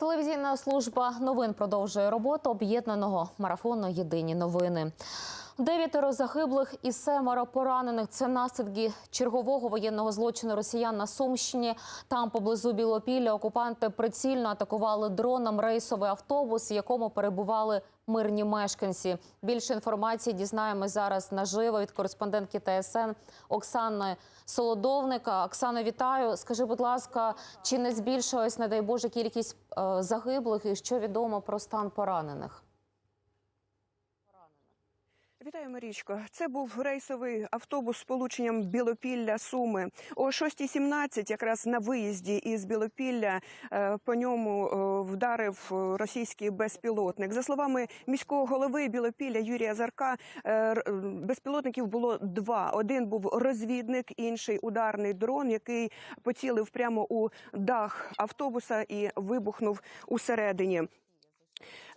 Телевізійна служба новин продовжує роботу об'єднаного марафону Єдині новини. Дев'ятеро загиблих і семеро поранених. Це наслідки чергового воєнного злочину росіян на Сумщині. Там поблизу Білопілля окупанти прицільно атакували дроном рейсовий автобус, в якому перебували мирні мешканці. Більше інформації дізнаємось зараз наживо від кореспондентки ТСН Оксани Солодовника. Оксано, вітаю. Скажи, будь ласка, чи не збільшилась, не дай Боже, кількість е, загиблих і що відомо про стан поранених? Вітаю, Марічко. Це був рейсовий автобус з полученням Білопілля Суми. О 6.17 якраз на виїзді із Білопілля е, по ньому е, вдарив е, російський безпілотник. За словами міського голови Білопілля Юрія Зарка, безпілотників було два. Один був розвідник, інший ударний дрон, який поцілив прямо у дах автобуса і вибухнув усередині.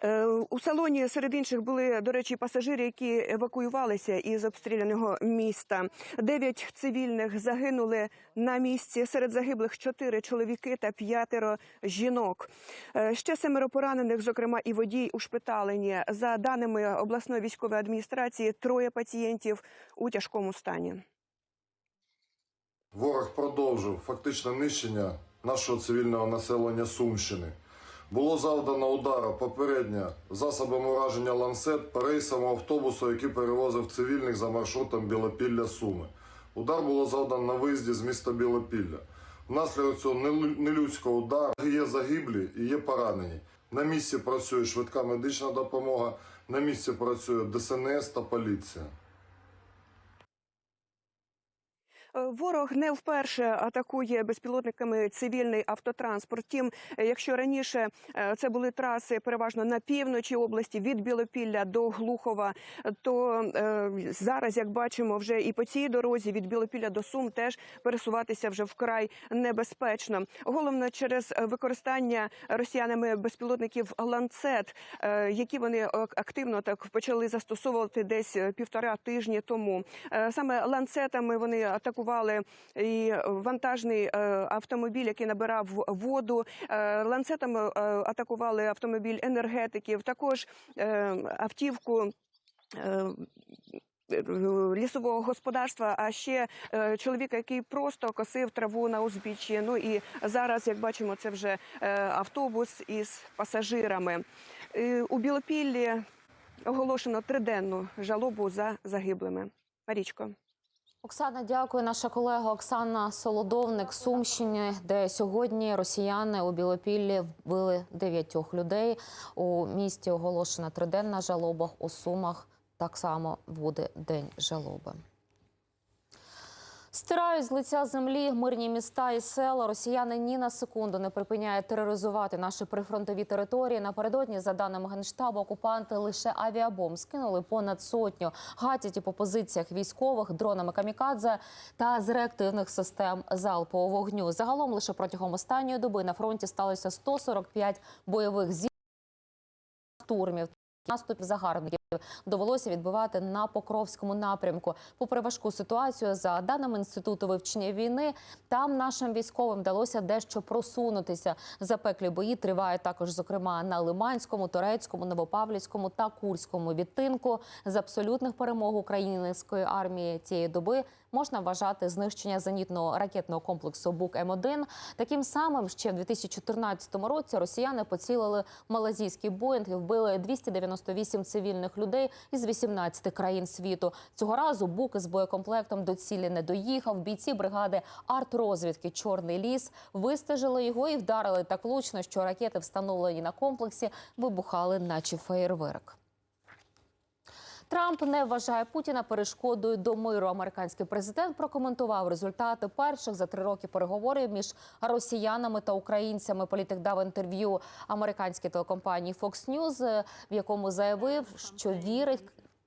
Е, У салоні серед інших були, до речі, пасажири, які евакуювалися із обстріляного міста. Дев'ять цивільних загинули на місці. Серед загиблих чотири чоловіки та п'ятеро жінок. Е, Ще семеро поранених, зокрема і водій, ушпиталені. За даними обласної військової адміністрації, троє пацієнтів у тяжкому стані. Ворог продовжив фактичне нищення нашого цивільного населення Сумщини. Було завдано удару попередньо засобами ураження ланцет по рейсовому автобусу, який перевозив цивільних за маршрутом Білопілля Суми. Удар було завдано на виїзді з міста Білопілля. Внаслідок цього нелю- нелюдського удару є загиблі і є поранені. На місці працює швидка медична допомога, на місці працює ДСНС та поліція. Е, Ворог не вперше атакує безпілотниками цивільний автотранспорт. Тім, якщо раніше е, це були траси переважно на півночі області від Білопілля до Глухова, то е, зараз, як бачимо, вже і по цій дорозі від Білопілля до Сум теж пересуватися вже вкрай небезпечно. Головно через використання росіянами безпілотників ланцет, е, які вони активно так почали застосовувати десь півтора тижні тому. Саме ланцетами вони атакували і вантажний е, автомобіль, який набирав воду. Е, Ланцетами е, атакували автомобіль енергетиків, також автівку. Лісового господарства, а ще чоловіка, який просто косив траву на узбіччі. Ну і зараз, як бачимо, це вже автобус із пасажирами. У Білопіллі оголошено триденну жалобу за загиблими. Марічко. Оксана, дякую. Наша колега Оксана Солодовник Сумщини, де сьогодні росіяни у Білопіллі вбили дев'ятьох людей. У місті оголошена триденна жалоба. У Сумах так само буде день жалоби. Стирають з лиця землі мирні міста і села. Росіяни ні на секунду не припиняють тероризувати наші прифронтові території. Напередодні, за даними генштабу, окупанти лише авіабомб скинули понад сотню гатять і по позиціях військових дронами камікадзе та з реактивних систем залпового вогню. Загалом лише протягом останньої доби на фронті сталося 145 бойових зі штурмів. Наступів загарбників довелося відбивати на Покровському напрямку. Попри важку ситуацію, за даними інституту вивчення війни, там нашим військовим вдалося дещо просунутися. Запеклі бої тривають також, зокрема, на Лиманському, Торецькому, Новопавлівському та Курському відтинку. З абсолютних перемог української армії цієї доби можна вважати знищення зенітного ракетного комплексу Бук М1. Таким самим ще в 2014 році росіяни поцілили малазійський боїнг і вбили 298 цивільних людей із 18 країн світу. Цього разу Бук із боєкомплектом до цілі не доїхав. Бійці бригади артрозвідки Чорний ліс вистежили його і вдарили так влучно, що ракети, встановлені на комплексі, вибухали, наче феєрверк. Трамп не вважає Путіна перешкодою до миру. Американський президент прокоментував результати перших за три роки переговорів між росіянами та українцями. Політик дав інтерв'ю американській телекомпанії Fox News, в якому заявив, що вірить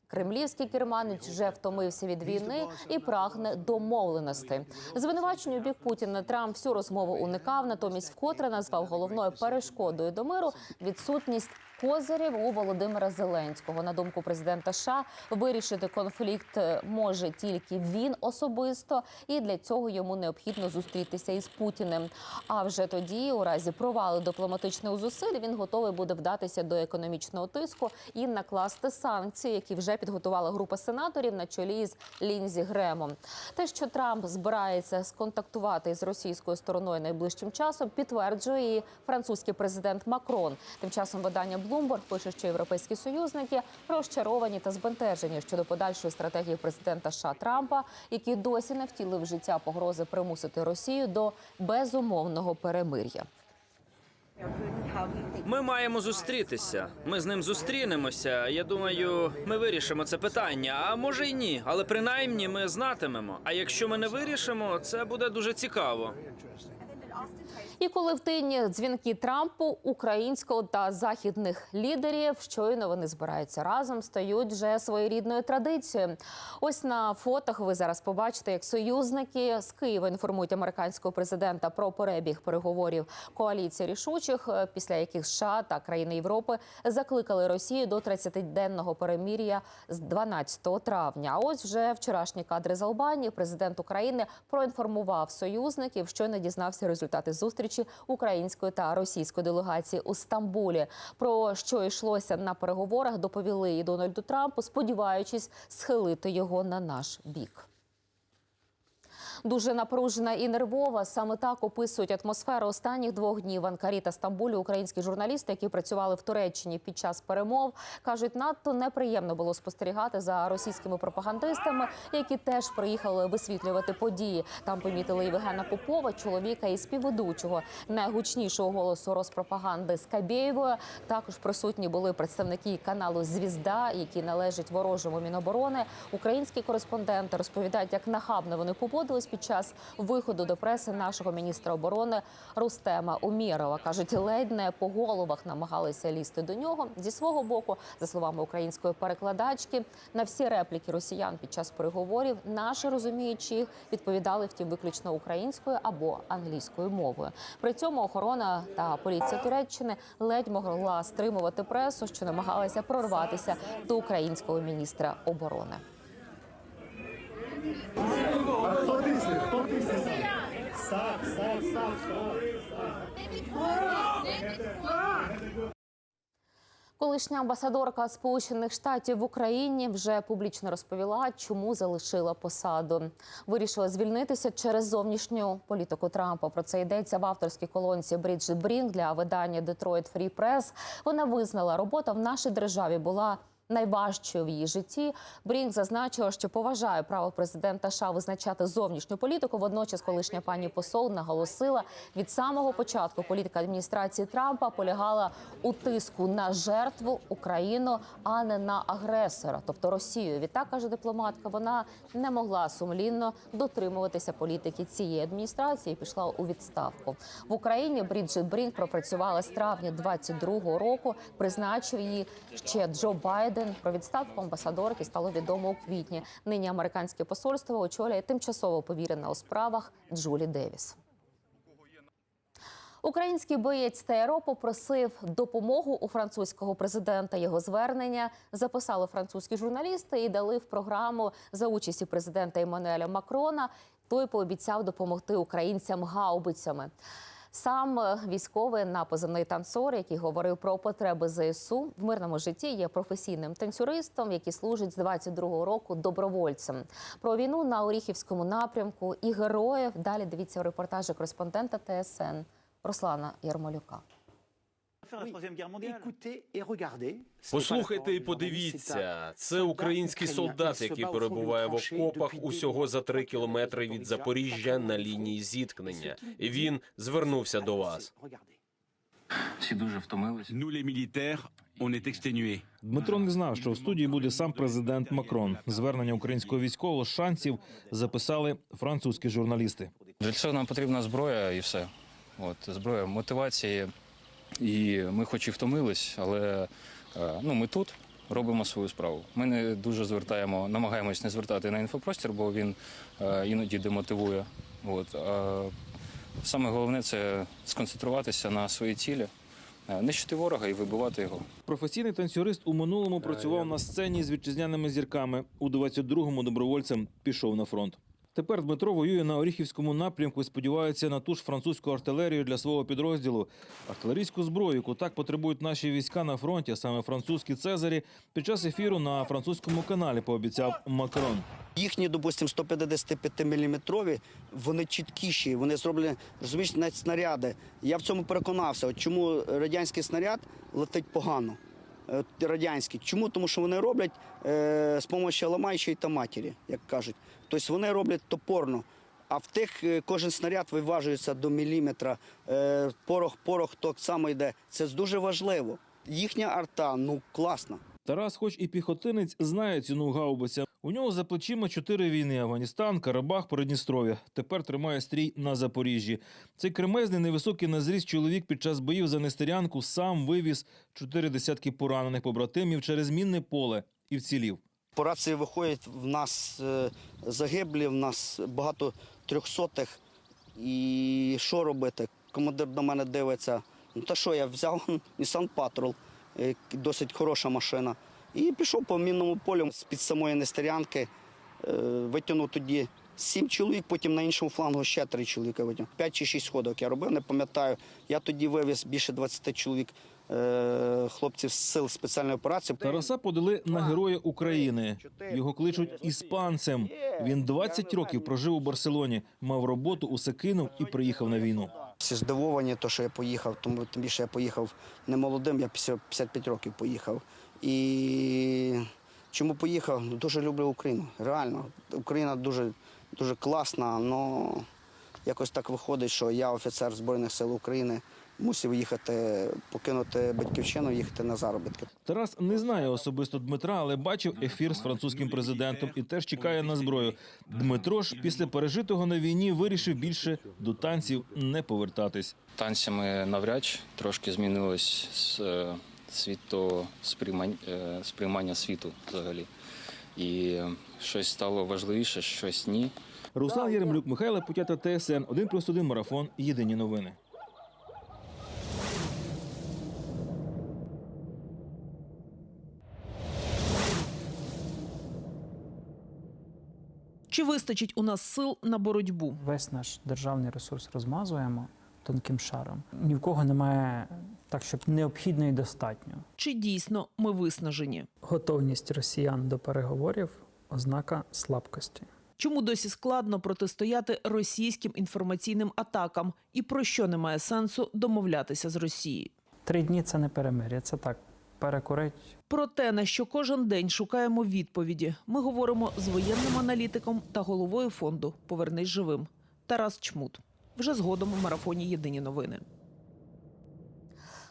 Кремлівський керманич вже втомився від війни і прагне домовленостей. Звинувачення у бік Путіна Трамп всю розмову уникав, натомість вкотре назвав головною перешкодою до миру відсутність козирів у Володимира Зеленського. На думку президента США, вирішити конфлікт е, може тільки він особисто, і для цього йому необхідно зустрітися із Путіним. А вже тоді, у разі провалу дипломатичних зусиль, він готовий буде вдатися до економічного тиску і накласти санкції, які вже підготувала група сенаторів на чолі з Лінзі Гремом. Те, що Трамп збирається сконтактувати з російською стороною найближчим часом, підтверджує і французький президент Макрон. Тим часом видання Bloomberg пише, що європейські союзники розчаровані та збентежені щодо подальшої стратегії президента США Трампа, який досі не втілив в життя погрози примусити Росію до безумовного перемир'я. Ми маємо зустрітися. Ми з ним зустрінемося. Я думаю, ми вирішимо це питання. А може й ні, але принаймні ми знатимемо. А якщо ми не вирішимо, це буде дуже цікаво. І коли в тині дзвінки Трампу, українського та західних лідерів, щойно вони збираються разом, стають вже своєрідною традицією. Ось на фотах ви зараз побачите, як союзники з Києва інформують американського президента про перебіг переговорів коаліції рішучих, е, після яких США та країни Європи закликали Росію до 30-денного перемір'я з 12 травня. А ось вже вчорашні кадри з Албанії. Президент України проінформував союзників, що не дізнався результати зустрічі української та російської делегації у Стамбулі. Про що йшлося на переговорах, доповіли і Дональду Трампу, сподіваючись схилити його на наш бік. Дуже напружена і нервова. Саме так описують атмосферу останніх двох днів в Анкарі та Стамбулі. Українські журналісти, які працювали в Туреччині під час перемов, кажуть, надто неприємно було спостерігати за російськими пропагандистами, які теж приїхали висвітлювати події. Там помітили Євгена Попова, чоловіка і співведучого найгучнішого голосу розпропаганди Скабєєвої. Також присутні були представники каналу Звізда, який належить ворожому міноборони. Українські кореспонденти розповідають, як нахабно вони поводились під час виходу до преси нашого міністра оборони Рустема Умєрова. кажуть, ледь не по головах намагалися лізти до нього. Зі свого боку, за словами української перекладачки, на всі репліки росіян під час переговорів наші розуміючи їх відповідали втім виключно українською або англійською мовою. При цьому охорона та поліція Туреччини ледь могла стримувати пресу, що намагалася прорватися до українського міністра оборони. Колишня амбасадорка Сполучених Штатів в Україні вже публічно розповіла, чому залишила посаду. Вирішила звільнитися через зовнішню політику Трампа. Про це йдеться в авторській колонці Бріджит Брінг для видання Detroit Free Press. Вона визнала, робота в нашій державі була. Найважчою в її житті Брінк зазначила, що поважає право президента США визначати зовнішню політику. Водночас, колишня пані посол наголосила, від самого початку політика адміністрації Трампа полягала у тиску на жертву Україну, а не на агресора, тобто Росію. Відтак каже дипломатка, вона не могла сумлінно дотримуватися політики цієї адміністрації. і Пішла у відставку в Україні. Бріджит Брінк пропрацювала з травня 22-го року. Призначив її ще Джо Байден. Про відставку амбасадорки стало відомо у квітні. Нині американське посольство очолює тимчасово повірена у справах Джулі Девіс. Український боєць ТРО попросив допомогу у французького президента. Його звернення записали французькі журналісти і дали в програму за участі президента Еммануеля Макрона. Той пообіцяв допомогти українцям гаубицями. Сам е, військовий на позивний танцор, який говорив про потреби ЗСУ в мирному житті, є професійним танцюристом, який служить з 22-го року добровольцем. Про війну на Оріхівському напрямку і героїв. Далі дивіться у репортажі кореспондента ТСН Руслана Ярмолюка. Послухайте і подивіться. Це український солдат, який перебуває в окопах усього за три кілометри від Запоріжжя на лінії зіткнення. І він звернувся до вас. Всі дуже втомились. Дмитро не знав, що в студії буде сам президент Макрон. Звернення українського військового з шансів записали французькі журналісти. Для цього нам потрібна зброя і все. От зброя мотивації. І ми хоч і втомились, але е, ну, ми тут. робимо свою справу. Ми не дуже звертаємо, намагаємось не звертати на інфопростір, бо він е, іноді демотивує. От. А саме головне це сконцентруватися на своїй цілі, е, нищити ворога і вибивати його. Професійний танцюрист у минулому працював на сцені з вітчизняними зірками. У 22-му добровольцем пішов на фронт. Тепер Дмитро воює на Оріхівському напрямку і сподівається на ту ж французьку артилерію для свого підрозділу. Артилерійську зброю, яку так потребують наші війська на фронті, саме французькі цезарі, під час ефіру на французькому каналі пообіцяв Макрон. Їхні, допустимо, 155-мм, вони чіткіші, вони зроблені, розумієш, навіть снаряди. Я в цьому переконався. Чому радянський снаряд летить погано. Е, Радянський. Чому? Тому що вони роблять е, з допомогою ламаючої та матері, як кажуть. Тобто вони роблять топорно. А в тих е, кожен снаряд виважується до міліметра. Порох, порох так само йде. Це дуже важливо. Їхня арта, ну класна. Тарас, хоч і піхотинець, знає ціну гаубиця. У нього за плечима чотири війни: Афганістан, Карабах, Придністров'я. Тепер тримає стрій на Запоріжжі. Цей кремезний невисокий на чоловік під час боїв за Нестерянку сам вивіз чотири десятки поранених побратимів через мінне поле і вцілів. По рації виходять в нас е, загиблі, в нас багато трьохсотих. І що робити? Командир до мене дивиться. Ну та що, я взяв Patrol, е, досить хороша машина. І пішов по мінному полю з-під самої Нестерянки. Е, Витягнув тоді сім чоловік, потім на іншому флангу ще три чоловіка витягнув. П'ять чи шість ходок я робив, не пам'ятаю. Я тоді вивіз більше 20 чоловік е, хлопців з сил спеціальної операції. Тараса подали на Героя України. Його кличуть іспанцем. Він 20 років прожив у Барселоні, мав роботу, усе кинув і приїхав на війну. Всі здивовані, то, що я поїхав, тому тим більше я поїхав не молодим, я 50 55 років поїхав. І чому поїхав? Ну, Дуже люблю Україну. Реально. Україна дуже, дуже класна, але якось так виходить, що я офіцер Збройних сил України, мусив їхати, покинути батьківщину, їхати на заробітки. Тарас не знає особисто Дмитра, але бачив ефір з французьким президентом і теж чекає на зброю. Дмитро ж після пережитого на війні вирішив більше до танців не повертатись. Танцями навряд чи трошки змінилось з, е, світосприймання, е, сприймання світу взагалі. І щось стало важливіше, щось ні. Руслан Єремлюк, Михайло Путята, ТСН 1+,1 марафон. Єдині новини. Чи вистачить у нас сил на боротьбу? Весь наш державний ресурс розмазуємо тонким шаром. Ні в кого немає так, щоб необхідно і достатньо. Чи дійсно ми виснажені? Готовність росіян до переговорів ознака слабкості. Чому досі складно протистояти російським інформаційним атакам? І про що немає сенсу домовлятися з Росією? Три дні це не перемир'я, це так перекурить. Про те, на що кожен день шукаємо відповіді, ми говоримо з воєнним аналітиком та головою фонду Повернись живим Тарас Чмут. Вже згодом у марафоні Єдині новини.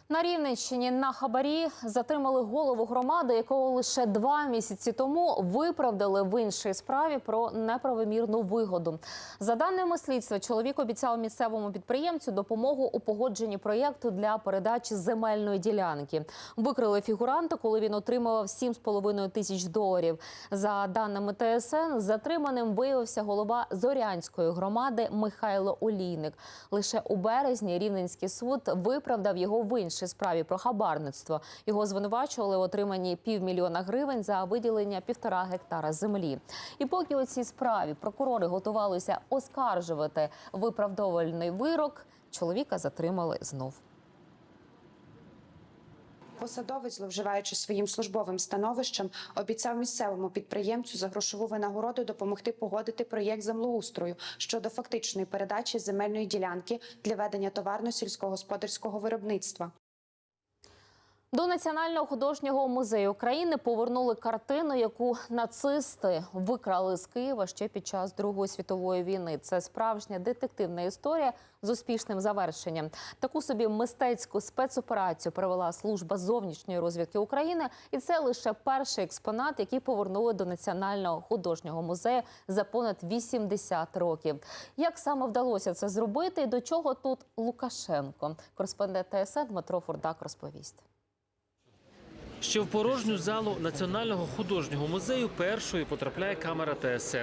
На Рівненщині на хабарі затримали голову громади, якого лише два місяці тому виправдали в іншій справі про неправомірну вигоду. За даними слідства, чоловік обіцяв місцевому підприємцю допомогу у погодженні проєкту для передачі земельної ділянки. Викрили фігуранта, коли він отримував 7,5 тисяч доларів. За даними ТСН, затриманим виявився голова Зорянської громади Михайло Олійник. Лише у березні Рівненський суд виправдав його в іншій справі про хабарництво. Його звинувачували в отриманні півмільйона гривень за виділення півтора гектара землі. І поки у цій справі прокурори готувалися оскаржувати виправдовувальний вирок, чоловіка затримали знов. Посадовець, зловживаючи своїм службовим становищем, обіцяв місцевому підприємцю за грошову винагороду допомогти погодити проєкт землеустрою щодо фактичної передачі земельної ділянки для ведення товарно-сільськогосподарського виробництва. До Національного художнього музею України повернули картину, яку нацисти викрали з Києва ще під час Другої світової війни. Це справжня детективна історія з успішним завершенням. Таку собі мистецьку спецоперацію провела служба зовнішньої розвідки України, і це лише перший експонат, який повернули до Національного художнього музею за понад 80 років. Як саме вдалося це зробити, і до чого тут Лукашенко? Кореспондент ТСН Дмитро Фурдак розповість. Що в порожню залу Національного художнього музею першою потрапляє камера ТСН.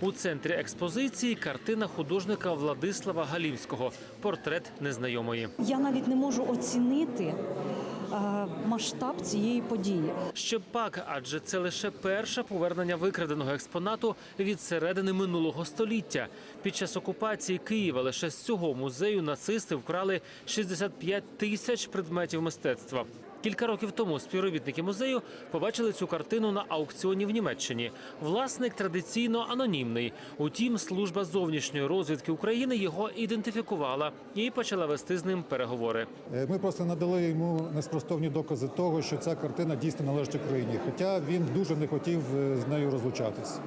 У центрі експозиції картина художника Владислава Галімського Портрет незнайомої. Я навіть не можу оцінити е, масштаб цієї події. Ще пак, адже це лише перше повернення викраденого експонату від середини минулого століття. Під час окупації Києва лише з цього музею нацисти вкрали 65 тисяч предметів мистецтва. Кілька років тому співробітники музею побачили цю картину на аукціоні в Німеччині. Власник традиційно анонімний. Утім, служба зовнішньої розвідки України його ідентифікувала і почала вести з ним переговори. Е, Ми просто надали йому неспростовні докази того, що ця картина дійсно належить Україні. Хоча він дуже не хотів е, з нею розлучатись.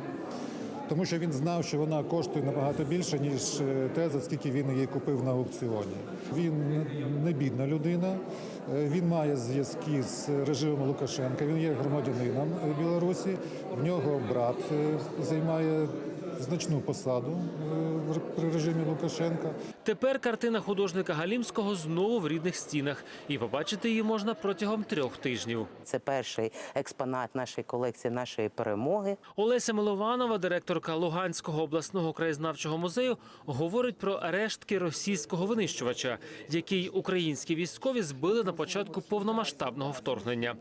Тому що він знав, що вона коштує набагато більше, ніж е, те, за скільки він її купив на аукціоні. Він не- бідна людина, е, він має зв'язки з режимом Лукашенка, він є громадянином е, Білорусі. В нього брат займає значну посаду е, при режимі Лукашенка. Тепер картина художника Галімського знову в рідних стінах, і побачити її можна протягом трьох тижнів. Це перший експонат нашої колекції, нашої перемоги. Олеся Милованова, директорка Луганського обласного краєзнавчого музею, говорить про рештки російського винищувача, який українські військові збили на початку повномасштабного вторгнення.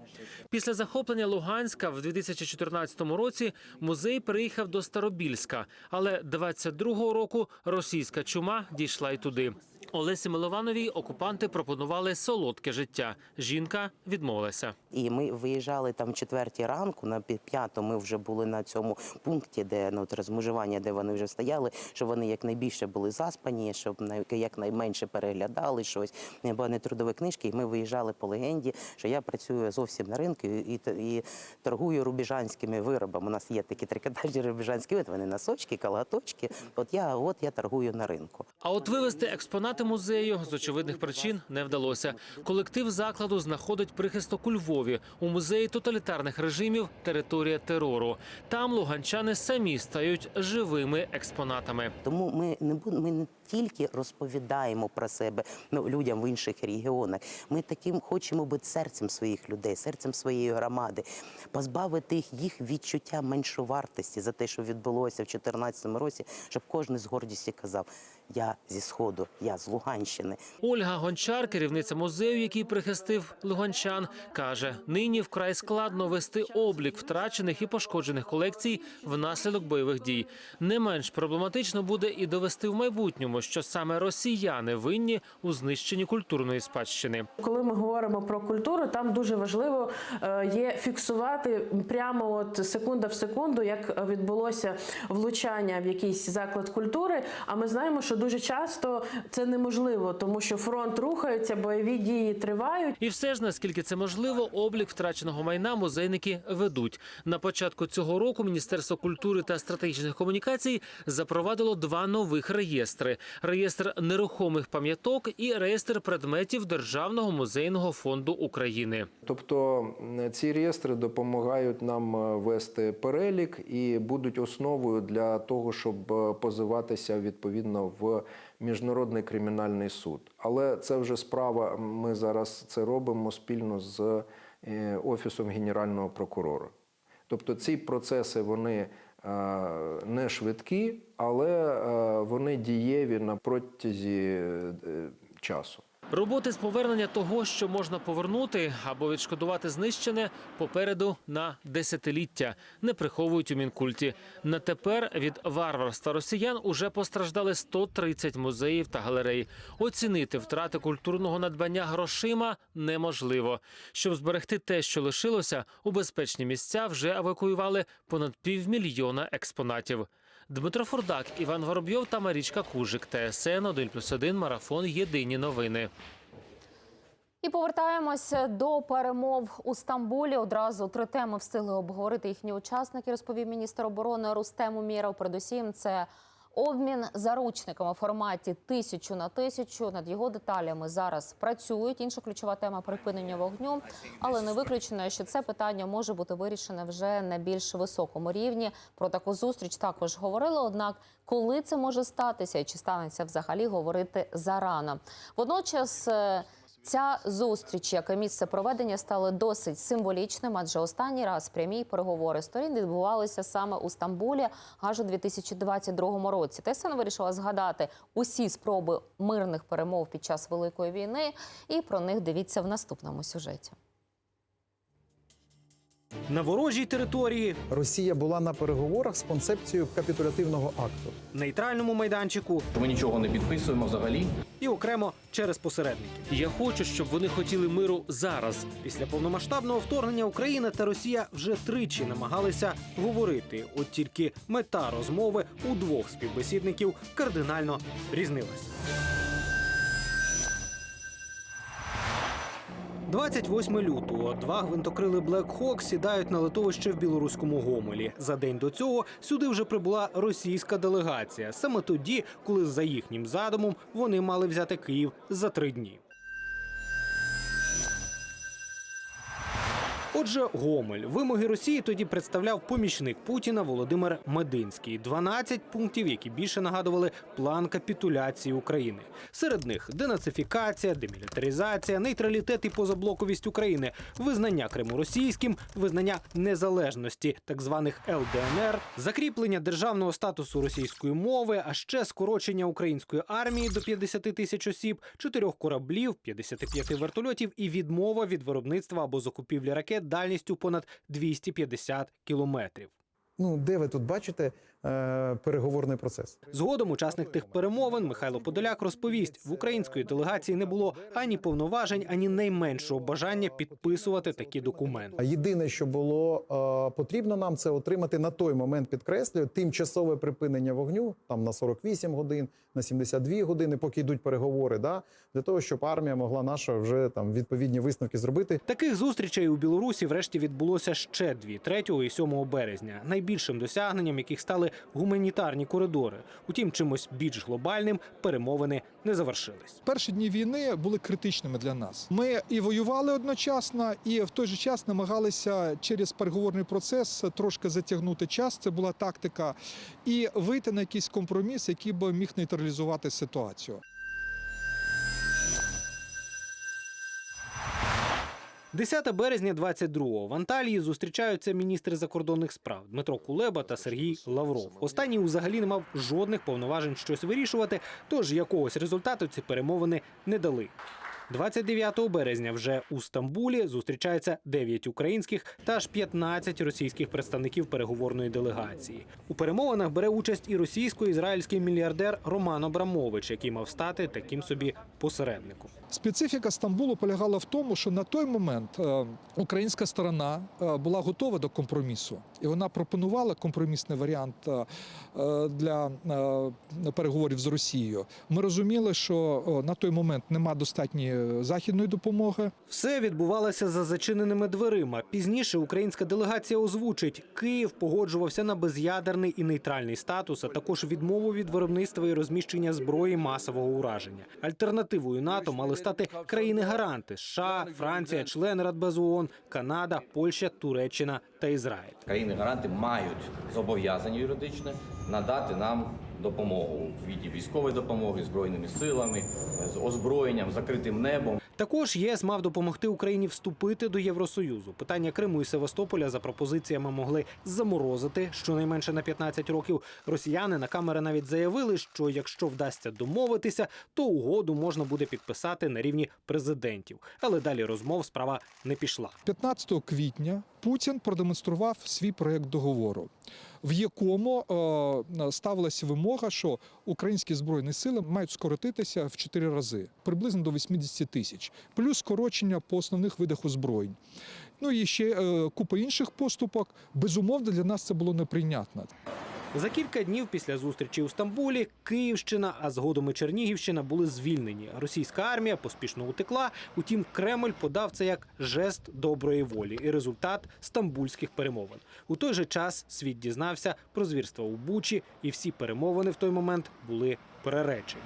Після захоплення Луганська в 2014 році музей переїхав до Старобільська, але 22-го року російська чума дійшла й туди. Олесі Миловановій окупанти пропонували солодке життя. Жінка відмовилася. І ми виїжджали там в четвертій ранку, на п'яту ми вже були на цьому пункті, де ну, от розмежування, де вони вже стояли, щоб вони якнайбільше були заспані, щоб най- якнайменше переглядали щось, бо не трудові книжки. І ми виїжджали по легенді, що я працюю зовсім на ринку і, і торгую рубіжанськими виробами. У нас є такі трикотажні рубіжанські вироби, вони носочки, колготочки. От я, от я торгую на ринку. А от вивезти експонати музею з очевидних причин не вдалося. Колектив закладу знаходить прихисток у Львові у музеї тоталітарних режимів Територія терору. Там луганчани самі стають живими експонатами. Тому ми не бу- ми не тільки розповідаємо про себе ну, людям в інших регіонах. Ми таким хочемо бути серцем своїх людей, серцем своєї громади, позбавити їх їх відчуття меншовартості за те, що відбулося в 2014 році, щоб кожен з гордістю казав: я зі сходу, я з Луганщини. Ольга Гончар, керівниця музею, який прихистив луганчан, каже: нині вкрай складно вести облік втрачених і пошкоджених колекцій внаслідок бойових дій. Не менш проблематично буде і довести в майбутньому, що саме росіяни винні у знищенні культурної спадщини. Коли ми говоримо про культуру, там дуже важливо е, є фіксувати прямо от секунда в секунду, як відбулося влучання в якийсь заклад культури. А ми знаємо, що дуже часто це неможливо, тому що фронт рухається, бойові дії тривають. І все ж, наскільки це можливо, облік втраченого майна музейники ведуть. На початку цього року Міністерство культури та стратегічних комунікацій запровадило два нових реєстри: реєстр нерухомих пам'яток і реєстр предметів Державного музейного фонду України. Тобто ці реєстри допомагають нам е, вести перелік і будуть основою для того, щоб е, позиватися відповідно в міжнародний кримінальний суд. Але це вже справа. Ми зараз це робимо спільно з е, офісом генерального прокурора. Тобто ці процеси вони е, не швидкі, але е, вони дієві на протязі часу. Роботи з повернення того, що можна повернути або відшкодувати знищене, попереду на десятиліття не приховують у мінкульті. На тепер від варварства росіян уже постраждали 130 музеїв та галерей. Оцінити втрати культурного надбання грошима неможливо. Щоб зберегти те, що лишилося, у безпечні місця вже евакуювали понад півмільйона експонатів. Дмитро Фурдак, Іван Воробйов та Марічка Кужик. ТСН 1+,1, Марафон. Єдині новини. І повертаємося до перемов у Стамбулі. Одразу три теми встигли обговорити їхні учасники, розповів міністр оборони Рустем Умєров. Передусім, це обмін заручниками у форматі тисячу на тисячу. Над його деталями зараз працюють. Інша ключова тема припинення вогню, але не виключено, що це питання може бути вирішене вже на більш високому рівні. Про таку зустріч також говорили. Однак, коли це може статися і чи станеться взагалі, говорити зарано. Водночас. Ця зустріч, як і місце проведення, стали досить символічним, адже останній раз прямі переговори сторін відбувалися саме у Стамбулі аж у 2022 році. ТСН вирішила згадати усі спроби мирних перемов під час великої війни, і про них дивіться в наступному сюжеті. На ворожій території, Росія була на переговорах з концепцією капітулятивного акту. нейтральному майданчику Ми нічого не підписуємо взагалі. і окремо через посередників. Я хочу, щоб вони хотіли миру зараз. Після повномасштабного вторгнення Україна та Росія вже тричі намагалися говорити. От тільки мета розмови у двох співбесідників кардинально різнилась. 28 лютого два гвинтокрили Black Hawk сідають на литовище в білоруському Гомелі. За день до цього сюди вже прибула російська делегація. Саме тоді, коли за їхнім задумом вони мали взяти Київ за три дні. Отже, Гомель вимоги Росії тоді представляв помічник Путіна Володимир Мединський. 12 пунктів, які більше нагадували план капітуляції України. Серед них денацифікація, демілітаризація, нейтралітет і позаблоковість України, визнання Криму російським, визнання незалежності так званих ЛДНР, закріплення державного статусу російської мови, а ще скорочення української армії до 50 тисяч осіб, чотирьох кораблів, 55 вертольотів і відмова від виробництва або закупівлі ракет дальністю понад 250 кілометрів. Ну, де ви тут бачите переговорний процес? Згодом учасник тих перемовин Михайло Подоляк розповість: в української делегації не було ані повноважень, ані найменшого бажання підписувати такі документи. Єдине, що було е, потрібно нам, це отримати на той момент, підкреслюю, тимчасове припинення вогню там на 48 годин, на 72 години, поки йдуть переговори, да, для того, щоб армія могла наша вже там відповідні висновки зробити. Таких зустрічей у Білорусі врешті відбулося ще дві 3 і 7 березня. Найбільшим досягненням яких стали гуманітарні коридори. Утім, чимось більш глобальним перемовини не завершились. Перші дні війни були критичними для нас. Ми і воювали одночасно, і в той же час намагалися через переговорний процес трошки затягнути час. Це була тактика, і вийти на якийсь компроміс, який би міг нейтралізувати ситуацію. 10 березня 22-го в Анталії зустрічаються міністри закордонних справ Дмитро Кулеба та Сергій Лавров. Останній взагалі не мав жодних повноважень щось вирішувати, тож якогось результату ці перемовини не дали. 29 березня вже у Стамбулі зустрічаються 9 українських та аж 15 російських представників переговорної делегації. У перемовинах бере участь і російсько-ізраїльський мільярдер Роман Абрамович, який мав стати таким собі посередником. Специфіка Стамбулу полягала в тому, що на той момент е, українська сторона е, була готова до компромісу, і вона пропонувала компромісний варіант е, для переговорів з Росією. Ми розуміли, що на той момент нема достатньої західної допомоги. Все відбувалося за зачиненими дверима. Пізніше українська делегація озвучить, Київ погоджувався на без'ядерний і нейтральний статус, а також відмову від виробництва і розміщення зброї масового ураження. Альтернативою НАТО мали стати країни-гаранти: США, Франція, члени Радбезу ООН, Канада, Польща, Туреччина та Ізраїль. Країни-гаранти мають зобов'язання юридичне надати нам допомогу в віді військової допомоги, збройними силами, з озброєнням, закритим небом. Також ЄС мав допомогти Україні вступити до Євросоюзу. Питання Криму і Севастополя за пропозиціями могли заморозити щонайменше на 15 років. Росіяни на камери навіть заявили, що якщо вдасться домовитися, то угоду можна буде підписати на рівні президентів. Але далі розмов справа не пішла. 15 квітня Путін продемонстрував свій проєкт договору, в якому е, ставилася вимога, що українські збройні сили мають скоротитися в 4 рази, приблизно до 80 тисяч, плюс скорочення по основних видах озброєнь. Ну і ще е, купа інших поступок. Безумовно, для нас це було неприйнятно. За кілька днів після зустрічі у Стамбулі Київщина, а згодом і Чернігівщина були звільнені. Російська армія поспішно утекла. Утім, Кремль подав це як жест доброї волі і результат стамбульських перемовин. У той же час світ дізнався про звірства у Бучі, і всі перемовини в той момент були переречені.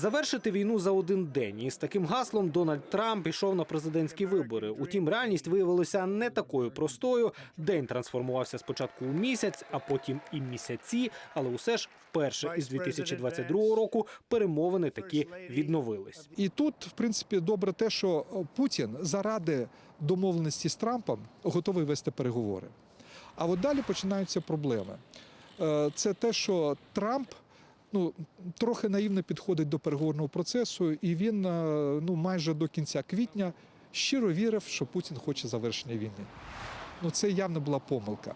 Завершити війну за один день. І з таким гаслом Дональд Трамп пішов на президентські вибори. Утім, реальність виявилася не такою простою. День трансформувався спочатку у місяць, а потім і місяці. Але усе ж вперше із 2022 року перемовини таки відновились. І тут, в принципі, добре те, що Путін заради домовленості з Трампом готовий вести переговори. А от далі починаються проблеми. Е, Це те, що Трамп ну, трохи наївно підходить до переговорного процесу, і він е, ну, майже до кінця квітня щиро вірив, що Путін хоче завершення війни. Ну, це явно була помилка.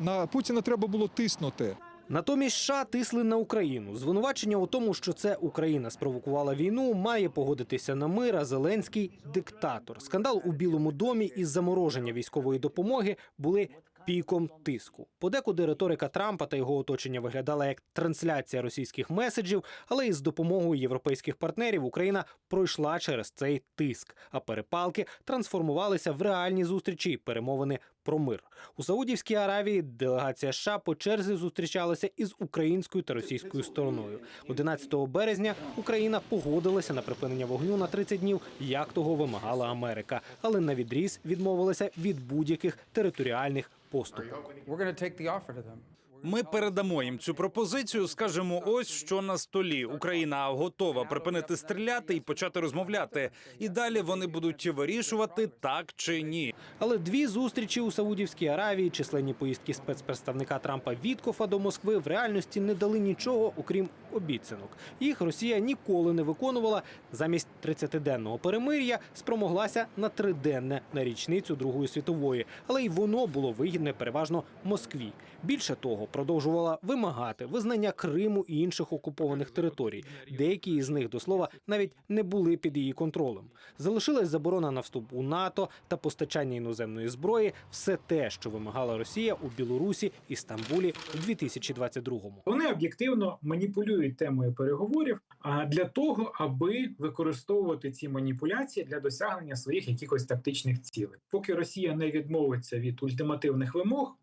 На Путіна треба було тиснути. Натомість США тисли на Україну. Звинувачення у тому, що це Україна спровокувала війну, має погодитися на мир, а Зеленський диктатор. Скандал у Білому домі із замороження військової допомоги були піком тиску. Подекуди риторика Трампа та його оточення виглядала як трансляція російських меседжів, але із допомогою європейських партнерів Україна пройшла через цей тиск. А перепалки трансформувалися в реальні зустрічі й перемовини про мир. У Саудівській Аравії делегація США по черзі зустрічалася із українською та російською стороною. 11 березня Україна погодилася на припинення вогню на 30 днів, як того вимагала Америка, але на відріз відмовилася від будь-яких територіальних We're going to take the offer to them. Ми передамо їм цю пропозицію. Скажемо, ось що на столі. Україна готова припинити стріляти і почати розмовляти. І далі вони будуть вирішувати так чи ні. Але дві зустрічі у Саудівській Аравії, численні поїздки спецпредставника Трампа Віткофа до Москви в реальності не дали нічого, окрім обіцянок. Їх Росія ніколи не виконувала. Замість 30-денного перемир'я спромоглася на триденне на річницю Другої світової, але й воно було вигідне переважно Москві. Більше того, продовжувала вимагати визнання Криму і інших окупованих територій. Деякі із них до слова навіть не були під її контролем. Залишилась заборона на вступ у НАТО та постачання іноземної зброї. Все те, що вимагала Росія у Білорусі і Стамбулі в 2022-му. Вони об'єктивно маніпулюють темою переговорів а, для того, аби використовувати ці маніпуляції для досягнення своїх якихось тактичних цілей. Поки Росія не відмовиться від ультимативних вимог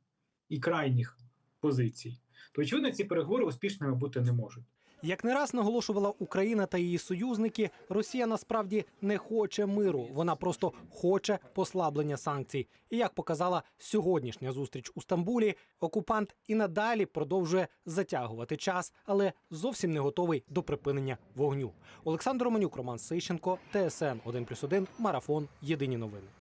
і крайніх позицій, то очевидно ці переговори успішними бути не можуть. Як не раз наголошувала Україна та її союзники, Росія насправді не хоче миру. Вона просто хоче послаблення санкцій. І як показала сьогоднішня зустріч у Стамбулі, окупант і надалі продовжує затягувати час, але зовсім не готовий до припинення вогню. Олександр Романюк, Роман Сищенко, ТСН 1+,1, Марафон. Єдині новини.